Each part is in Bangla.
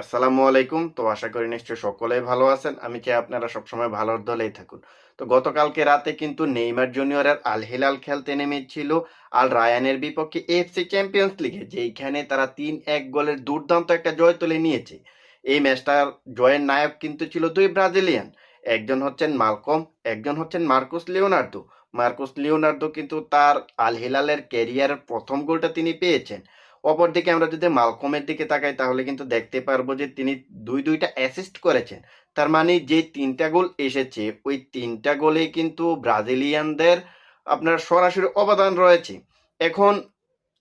আসসালামু আলাইকুম। তো আশা করি নিশ্চয়ই সকলেই ভালো আছেন। আমি চাই আপনারা সবসময় ভালোর দলেই থাকুন। তো গতকালকে রাতে কিন্তু নেইমার জুনিয়রের আল হিলাল খেলতে নেমেছিল আল রায়ানের বিপক্ষে এফসি চ্যাম্পিয়ন্স লিগে, যেইখানে তারা তিন এক গোলের দুর্দান্ত একটা জয় তুলে নিয়েছে। এই ম্যাচটার জয়ের নায়ক কিন্তু ছিল দুই ব্রাজিলিয়ান। একজন হচ্ছেন মালকম, একজন হচ্ছেন মার্কুস লিওনার্দো। মার্কুস লিওনার্দো কিন্তু তার আল হিলালের ক্যারিয়ারের প্রথম গোলটা তিনি পেয়েছেন। অপরদিকে আমরা যদি মালকমের দিকে তাকাই তাহলে কিন্তু দেখতে পারব যে তিনি দুই দুইটা অ্যাসিস্ট করেছেন। তার মানে যে তিনটা গোল এসেছে ওই তিনটা গোলে কিন্তু ব্রাজিলিয়ানদের আপনার সরাসরি অবদান রয়েছে। এখন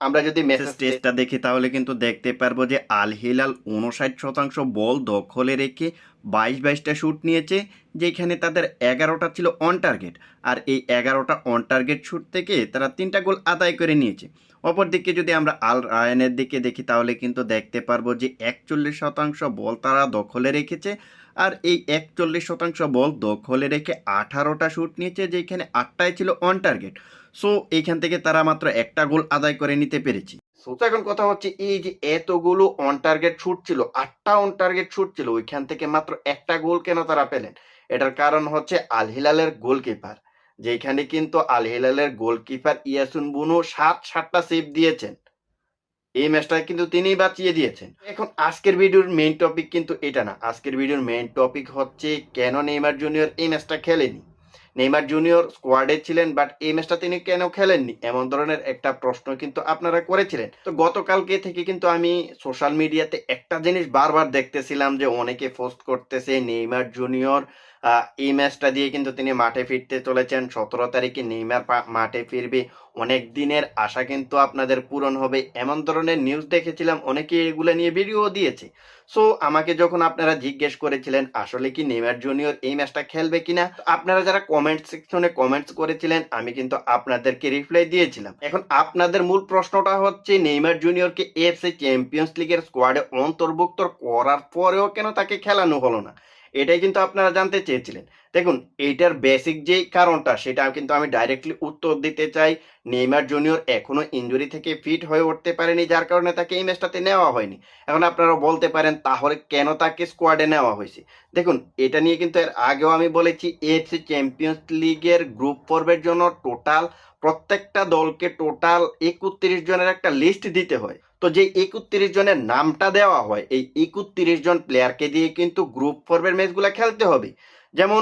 আমরা যদি মেসেজ টেস্টটা দেখি তাহলে কিন্তু দেখতে পারব যে আল হিলাল উনষাট শতাংশ বল দখলে রেখে বাইশ বাইশটা শ্যুট নিয়েছে যেখানে তাদের এগারোটা ছিল অন টার্গেট আর এই এগারোটা অন টার্গেট শ্যুট থেকে তারা তিনটা গোল আদায় করে নিয়েছে। অপরদিকে যদি আমরা আল রায়ানের দিকে দেখি, তাহলে কিন্তু দেখতে পারব যে একচল্লিশ শতাংশ বল তারা দখলে রেখেছে আর এই একচল্লিশ শতাংশ বল দখলে রেখে আঠারোটা শ্যুট নিয়েছে, যেখানে আটটাই ছিল অন টার্গেট সো এইখান থেকে তারা মাত্র একটা গোল আদায় করে নিতে পেরেছে। সো তো এখন কথা হচ্ছে এই যে এতগুলো অন টার্গেট শুট ছিল, আটটা অন টার্গেট শুট ছিল, ওইখান থেকে মাত্র একটা গোল কেন তারা পেলেন? এটার কারণ হচ্ছে আল হিলালের গোলকিপার যেখানে কিন্তু আল হিলালের গোলকিপার ইয়াসুন বুনো সাত, সাতটা সেভ দিয়েছেন। এই ম্যাচটা কিন্তু তিনি বাঁচিয়ে দিয়েছেন। এখন আজকের ভিডিওর মেইন টপিক কিন্তু এটা না। আজকের ভিডিওর মেইন টপিক হচ্ছে কেন নেইমার জুনিয়র এই ম্যাচটা খেলেনি? নেইমার জুনিয়র স্কোয়াডে ছিলেন বাট এই ম্যাচটা তিনি কেন খেলেননি? এমন ধরনের একটা প্রশ্ন কিন্তু আপনারা করেছিলেন। তো গতকালকে থেকে কিন্তু আমি সোশ্যাল মিডিয়াতে একটা জিনিস বারবার দেখতেছিলাম যে অনেকে পোস্ট করতেছে, নেইমার জুনিয়র এই ম্যাচটা দিয়ে কিন্তু তিনি মাঠে ফিরতে চলেছেন। সতেরো তারিখে নেইমার মাঠে ফিরবে। অনেক দিনের আশা কিন্তু আপনাদের পূরণ হবে। এমন ধরনের নিউজ দেখেছিলাম অনেকে এগুলো নিয়ে ভিডিও দিয়েছে। সো আমাকে যখন আপনারা জিজ্ঞেস করেছিলেন, আসলে কি নেইমার জুনিয়র এই ম্যাচটা খেলবে কিনা? আপনারা যারা কমেন্ট সেকশনে কমেন্টস করেছিলেন, আমি কিন্তু আপনাদেরকে রিপ্লাই দিয়েছিলাম। এখন আপনাদের মূল প্রশ্নটা হচ্ছে, নেইমার জুনিয়রকে এফসি চ্যাম্পিয়ন্স লিগের স্কোয়াডে অন্তর্ভুক্ত করার পরেও কেন তাকে খেলানো হলো না? এটাই কিন্তু আপনারা জানতে চেয়েছিলেন। দেখুন, এইটার বেসিক যে কারণটা, সেটা কিন্তু আমি ডাইরেক্টলি উত্তর দিতে চাই। নেইমার জুনিয়র এখনও ইঞ্জুরি থেকে ফিট হয়ে উঠতে পারেনি, যার কারণে তাকে এই ম্যাচটাতে নেওয়া হয়নি। এখন আপনারা বলতে পারেন, তাহলে কেন তাকে স্কোয়াডে নেওয়া হয়েছে? দেখুন, এটা নিয়ে কিন্তু এর আগেও আমি বলেছি এফসি চ্যাম্পিয়ন্স লিগের গ্রুপ পর্বের জন্য টোটাল প্রত্যেকটা দলকে টোটাল একত্রিশ জনের একটা লিস্ট দিতে হয়। তো যে একত্রিশ জনের নামটা দেওয়া হয়, এই একত্রিশ জন প্লেয়ারকে দিয়ে কিন্তু গ্রুপ পর্বের ম্যাচগুলো খেলতে হবে। যেমন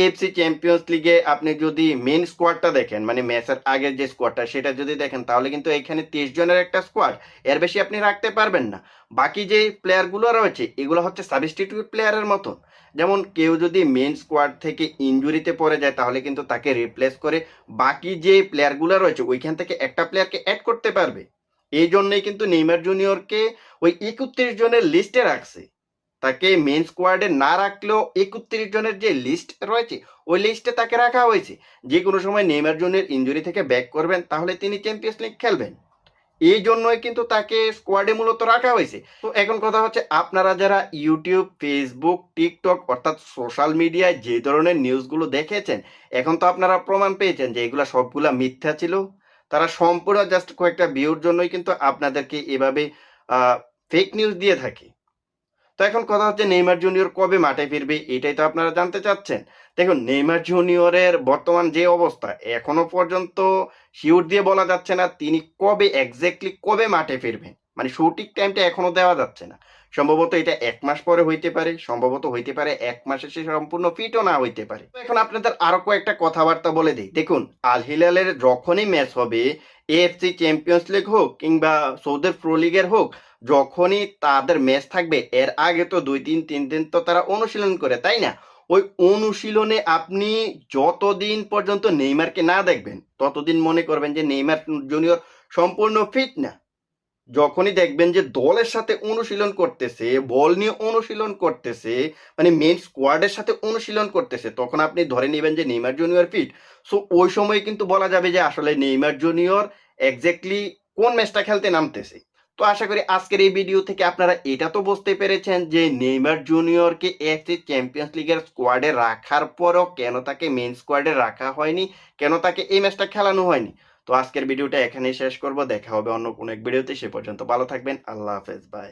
এএফসি চ্যাম্পিয়ন্স লিগে আপনি যদি মেন স্কোয়াডটা দেখেন মানে ম্যাচের আগের যে স্কোয়াডটা সেটা যদি দেখেন, তাহলে কিন্তু এখানে তেইশ জনের একটা স্কোয়াড এর বেশি আপনি রাখতে পারবেন না। বাকি যে প্লেয়ারগুলো রয়েছে, এগুলো হচ্ছে সাবস্টিটিউট প্লেয়ারের মতন। যেমন কেউ যদি মেন স্কোয়াড থেকে ইনজুরিতে পড়ে যায়, তাহলে কিন্তু তাকে রিপ্লেস করে বাকি যে প্লেয়ারগুলো রয়েছে, ওইখান থেকে একটা প্লেয়ারকে অ্যাড করতে পারবে। এই জন্যই কিন্তু নেইমার জুনিয়রকে ওই একত্রিশ জনের লিস্টে রাখছে। তাকে মেন স্কোয়াডে না রাখলেও একত্রিশ জনের যে লিস্ট রয়েছে, ওই লিস্টে তাকে রাখা হয়েছে। যে কোনো সময় নেইমার জুনিয়র ইঞ্জুরি থেকে ব্যাক করবেন, তাহলে তিনি চ্যাম্পিয়ন্স লিগ খেলবেন। এই জন্যই কিন্তু তাকে স্কোয়াডে মূলত রাখা হয়েছে। তো এখন কথা হচ্ছে, আপনারা যারা ইউটিউব ফেসবুক টিকটক অর্থাৎ সোশ্যাল মিডিয়ায় যে ধরনের নিউজগুলো দেখেছেন, এখন তো আপনারা প্রমাণ পেয়েছেন যে এগুলা সবগুলা মিথ্যা ছিল। তারা সম্পূর্ণ জাস্ট কয়েকটা ভিউর জন্যই কিন্তু আপনাদেরকে এভাবে ফেক নিউজ দিয়ে থাকে। তো এখন কথা হচ্ছে নেইমার জুনিয়র কবে মাঠে ফিরবে, এটাই তো আপনারা জানতে চাচ্ছেন। দেখুন, নেইমার জুনিয়রের বর্তমান যে অবস্থা, এখনও পর্যন্ত শিওর দিয়ে বলা যাচ্ছে না তিনি কবে এক্স্যাক্টলি কবে মাঠে ফিরবেন। মানে সঠিক টাইমটা এখনও দেওয়া যাচ্ছে না। সম্ভবত এটা এক মাস পরে হইতে পারে, সম্ভবত হইতে পারে এক মাসে সে সম্পূর্ণ ফিটও না হইতে পারে। এখন আপনাদের আরও কয়েকটা কথাবার্তা বলে দিই। দেখুন আল হিলালের যখনই ম্যাচ হবে এএফসি চ্যাম্পিয়ন্স লিগ হোক কিংবা সৌদি প্রো লিগের হোক যখনই তাদের ম্যাচ থাকবে, এর আগে তো দুই দিন, তিন দিন তো তারা অনুশীলন করে, তাই না? ওই অনুশীলনে আপনি যতদিন পর্যন্ত নেইমারকে না দেখবেন, ততদিন মনে করবেন যে নেইমার জুনিয়র সম্পূর্ণ ফিট না। যখনই দেখবেন যে দলের সাথে অনুশীলন করতেছে, বল নিয়ে অনুশীলন করতেছে মানে মেন স্কোয়াডের সাথে অনুশীলন করতেছে, তখন আপনি ধরে নেবেন যে নেইমার জুনিয়র ফিট সো ওই সময় কিন্তু বলা যাবে যে আসলে নেইমার জুনিয়র এক্স্যাক্টলি কোন ম্যাচটা খেলতে নামতেছে। তো আশা করি আজকের এই ভিডিও থেকে আপনারা এটা তো বুঝতে পেরেছেন যে নেইমার জুনিয়রকে এফসি চ্যাম্পিয়ন্স লিগের স্কোয়াডে রাখার পরও কেন তাকে মেন স্কোয়াডে রাখা হয়নি? কেন তাকে এই ম্যাচটা খেলানো হয়নি? তো আজকের ভিডিওটা এখানেই শেষ করব। দেখা হবে অন্য কোনো এক ভিডিওতে সে পর্যন্ত ভালো থাকবেন। আল্লাহ হাফেজ। বাই